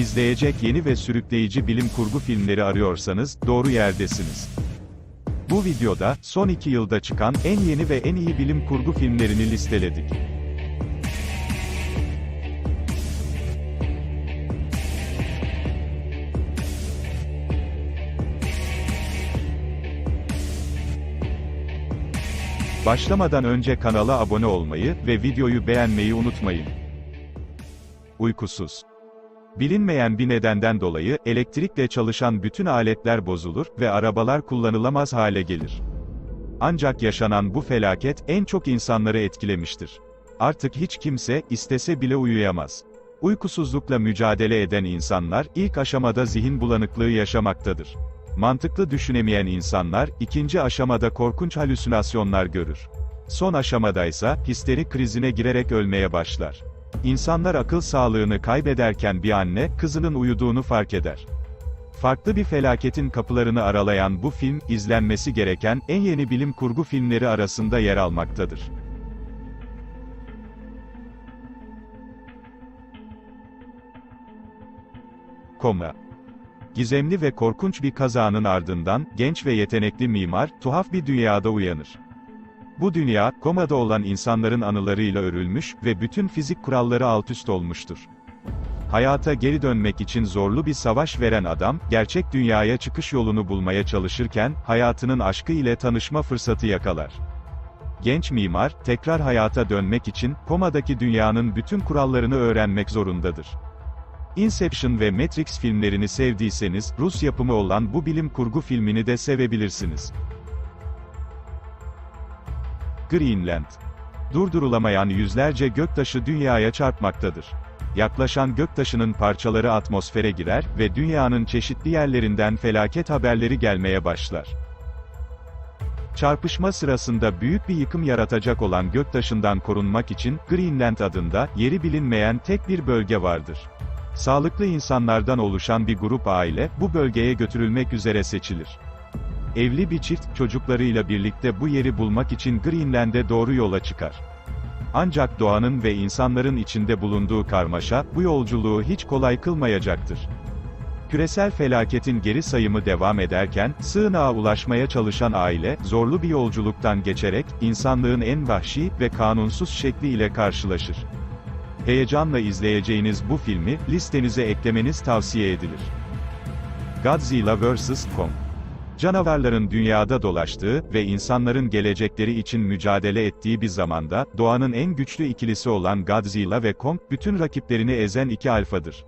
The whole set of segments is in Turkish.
İzleyecek yeni ve sürükleyici bilim kurgu filmleri arıyorsanız, doğru yerdesiniz. Bu videoda, son iki yılda çıkan en yeni ve en iyi bilim kurgu filmlerini listeledik. Başlamadan önce kanala abone olmayı ve videoyu beğenmeyi unutmayın. Uykusuz. Bilinmeyen bir nedenden dolayı elektrikle çalışan bütün aletler bozulur ve arabalar kullanılamaz hale gelir. Ancak yaşanan bu felaket en çok insanları etkilemiştir. Artık hiç kimse istese bile uyuyamaz. Uykusuzlukla mücadele eden insanlar ilk aşamada zihin bulanıklığı yaşamaktadır. Mantıklı düşünemeyen insanlar ikinci aşamada korkunç halüsinasyonlar görür. Son aşamadaysa histerik krizine girerek ölmeye başlar. İnsanlar akıl sağlığını kaybederken bir anne kızının uyuduğunu fark eder. Farklı bir felaketin kapılarını aralayan bu film, izlenmesi gereken en yeni bilim kurgu filmleri arasında yer almaktadır. Koma Gizemli ve korkunç bir kazanın ardından, genç ve yetenekli mimar, tuhaf bir dünyada uyanır. Bu dünya, komada olan insanların anılarıyla örülmüş ve bütün fizik kuralları altüst olmuştur. Hayata geri dönmek için zorlu bir savaş veren adam, gerçek dünyaya çıkış yolunu bulmaya çalışırken, hayatının aşkı ile tanışma fırsatı yakalar. Genç mimar, tekrar hayata dönmek için, komadaki dünyanın bütün kurallarını öğrenmek zorundadır. Inception ve Matrix filmlerini sevdiyseniz, Rus yapımı olan bu bilim kurgu filmini de sevebilirsiniz. Greenland. Durdurulamayan yüzlerce göktaşı dünyaya çarpmaktadır. Yaklaşan göktaşının parçaları atmosfere girer ve dünyanın çeşitli yerlerinden felaket haberleri gelmeye başlar. Çarpışma sırasında büyük bir yıkım yaratacak olan göktaşından korunmak için, Greenland adında, yeri bilinmeyen tek bir bölge vardır. Sağlıklı insanlardan oluşan bir grup aile, bu bölgeye götürülmek üzere seçilir. Evli bir çift, çocuklarıyla birlikte bu yeri bulmak için Greenland'e doğru yola çıkar. Ancak doğanın ve insanların içinde bulunduğu karmaşa, bu yolculuğu hiç kolay kılmayacaktır. Küresel felaketin geri sayımı devam ederken, sığınağa ulaşmaya çalışan aile, zorlu bir yolculuktan geçerek, insanlığın en vahşi ve kanunsuz şekli ile karşılaşır. Heyecanla izleyeceğiniz bu filmi, listenize eklemeniz tavsiye edilir. Godzilla vs. Kong Canavarların dünyada dolaştığı ve insanların gelecekleri için mücadele ettiği bir zamanda, doğanın en güçlü ikilisi olan Godzilla ve Kong, bütün rakiplerini ezen iki alfadır.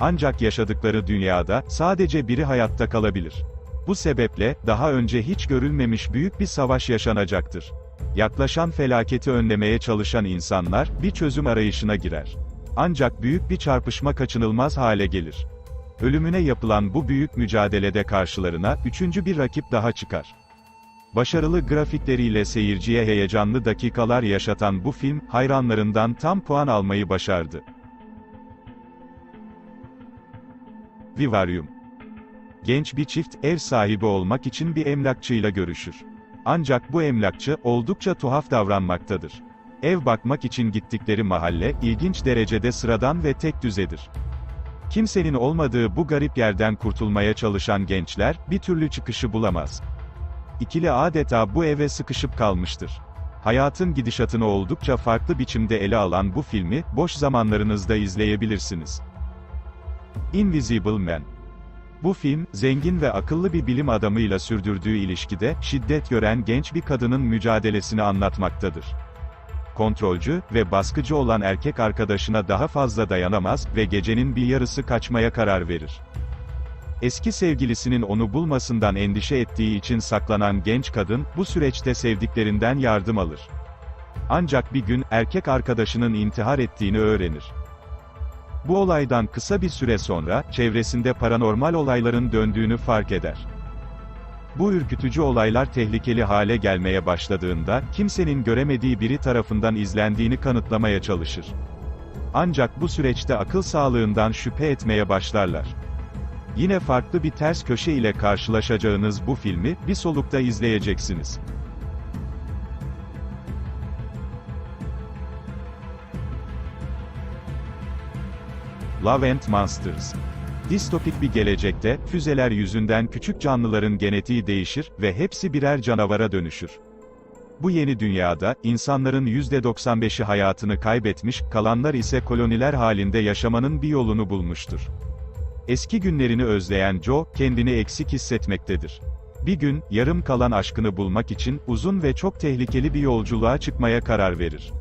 Ancak yaşadıkları dünyada, sadece biri hayatta kalabilir. Bu sebeple, daha önce hiç görülmemiş büyük bir savaş yaşanacaktır. Yaklaşan felaketi önlemeye çalışan insanlar, bir çözüm arayışına girer. Ancak büyük bir çarpışma kaçınılmaz hale gelir. Ölümüne yapılan bu büyük mücadelede karşılarına, üçüncü bir rakip daha çıkar. Başarılı grafikleriyle seyirciye heyecanlı dakikalar yaşatan bu film, hayranlarından tam puan almayı başardı. Vivarium Genç bir çift, ev sahibi olmak için bir emlakçıyla görüşür. Ancak bu emlakçı, oldukça tuhaf davranmaktadır. Ev bakmak için gittikleri mahalle, ilginç derecede sıradan ve tek düzedir. Kimsenin olmadığı bu garip yerden kurtulmaya çalışan gençler, bir türlü çıkışı bulamaz. İkili adeta bu eve sıkışıp kalmıştır. Hayatın gidişatını oldukça farklı biçimde ele alan bu filmi, boş zamanlarınızda izleyebilirsiniz. Invisible Man bu film, zengin ve akıllı bir bilim adamıyla sürdürdüğü ilişkide, şiddet gören genç bir kadının mücadelesini anlatmaktadır. Kontrolcü ve baskıcı olan erkek arkadaşına daha fazla dayanamaz ve gecenin bir yarısı kaçmaya karar verir. Eski sevgilisinin onu bulmasından endişe ettiği için saklanan genç kadın, bu süreçte sevdiklerinden yardım alır. Ancak bir gün, erkek arkadaşının intihar ettiğini öğrenir. Bu olaydan kısa bir süre sonra, çevresinde paranormal olayların döndüğünü fark eder. Bu ürkütücü olaylar tehlikeli hale gelmeye başladığında, kimsenin göremediği biri tarafından izlendiğini kanıtlamaya çalışır. Ancak bu süreçte akıl sağlığından şüphe etmeye başlarlar. Yine farklı bir ters köşe ile karşılaşacağınız bu filmi, bir solukta izleyeceksiniz. Love and Monsters. Distopik bir gelecekte, füzeler yüzünden küçük canlıların genetiği değişir ve hepsi birer canavara dönüşür. Bu yeni dünyada, insanların %95'i hayatını kaybetmiş, kalanlar ise koloniler halinde yaşamanın bir yolunu bulmuştur. Eski günlerini özleyen Joe, kendini eksik hissetmektedir. Bir gün, yarım kalan aşkını bulmak için, uzun ve çok tehlikeli bir yolculuğa çıkmaya karar verir.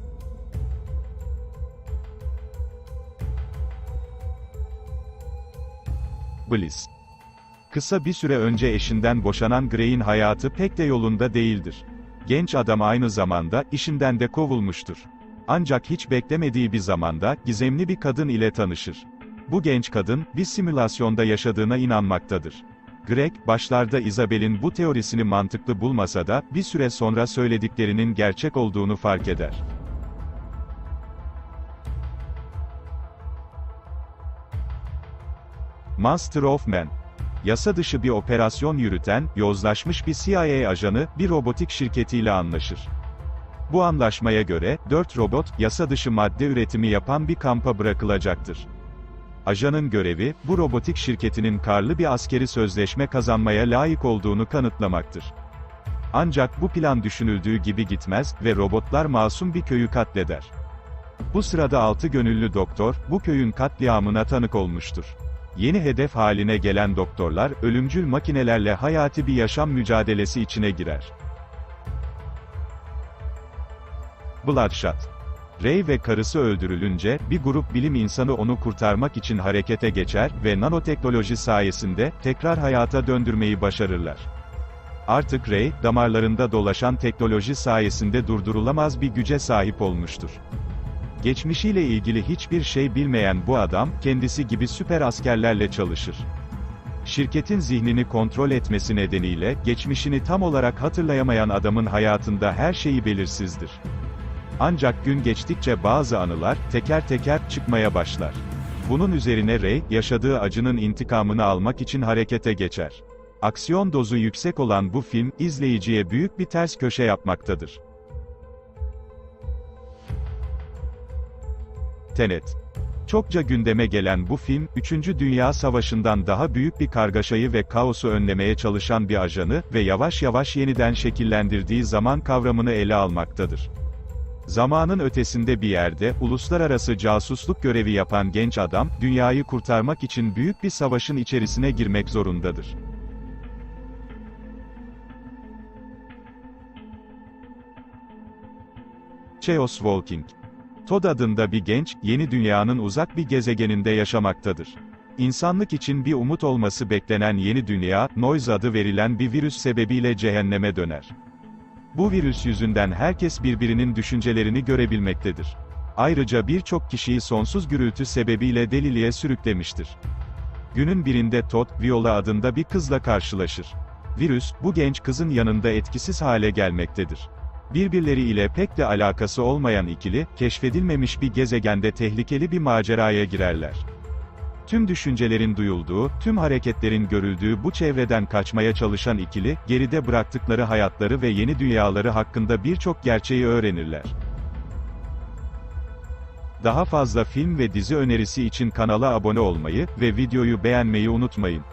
Bliss Kısa bir süre önce eşinden boşanan Gray'in hayatı pek de yolunda değildir. Genç adam aynı zamanda, işinden de kovulmuştur. Ancak hiç beklemediği bir zamanda, gizemli bir kadın ile tanışır. Bu genç kadın, bir simülasyonda yaşadığına inanmaktadır. Greg, başlarda Isabel'in bu teorisini mantıklı bulmasa da, bir süre sonra söylediklerinin gerçek olduğunu fark eder. Master of Man Yasa dışı bir operasyon yürüten, yozlaşmış bir CIA ajanı, bir robotik şirketiyle anlaşır. Bu anlaşmaya göre, 4 robot, yasa dışı madde üretimi yapan bir kampa bırakılacaktır. Ajanın görevi, bu robotik şirketinin karlı bir askeri sözleşme kazanmaya layık olduğunu kanıtlamaktır. Ancak bu plan düşünüldüğü gibi gitmez ve robotlar masum bir köyü katleder. Bu sırada altı gönüllü doktor, bu köyün katliamına tanık olmuştur. Yeni hedef haline gelen doktorlar, ölümcül makinelerle hayati bir yaşam mücadelesi içine girer. Bloodshot Ray ve karısı öldürülünce, bir grup bilim insanı onu kurtarmak için harekete geçer ve nanoteknoloji sayesinde, tekrar hayata döndürmeyi başarırlar. Artık Ray, damarlarında dolaşan teknoloji sayesinde durdurulamaz bir güce sahip olmuştur. Geçmişiyle ilgili hiçbir şey bilmeyen bu adam, kendisi gibi süper askerlerle çalışır. Şirketin zihnini kontrol etmesi nedeniyle, geçmişini tam olarak hatırlayamayan adamın hayatında her şeyi belirsizdir. Ancak gün geçtikçe bazı anılar, teker teker, çıkmaya başlar. Bunun üzerine Ray, yaşadığı acının intikamını almak için harekete geçer. Aksiyon dozu yüksek olan bu film, izleyiciye büyük bir ters köşe yapmaktadır. Tenet. Çokça gündeme gelen bu film, 3. Dünya Savaşı'ndan daha büyük bir kargaşayı ve kaosu önlemeye çalışan bir ajanı ve yavaş yavaş yeniden şekillendirdiği zaman kavramını ele almaktadır. Zamanın ötesinde bir yerde, uluslararası casusluk görevi yapan genç adam, dünyayı kurtarmak için büyük bir savaşın içerisine girmek zorundadır. Chaos Walking Todd adında bir genç, yeni dünyanın uzak bir gezegeninde yaşamaktadır. İnsanlık için bir umut olması beklenen yeni dünya, Noise adı verilen bir virüs sebebiyle cehenneme döner. Bu virüs yüzünden herkes birbirinin düşüncelerini görebilmektedir. Ayrıca birçok kişiyi sonsuz gürültü sebebiyle deliliğe sürüklemiştir. Günün birinde Todd, Viola adında bir kızla karşılaşır. Virüs, bu genç kızın yanında etkisiz hale gelmektedir. Birbirleri ile pek de alakası olmayan ikili, keşfedilmemiş bir gezegende tehlikeli bir maceraya girerler. Tüm düşüncelerin duyulduğu, tüm hareketlerin görüldüğü bu çevreden kaçmaya çalışan ikili, geride bıraktıkları hayatları ve yeni dünyaları hakkında birçok gerçeği öğrenirler. Daha fazla film ve dizi önerisi için kanala abone olmayı ve videoyu beğenmeyi unutmayın.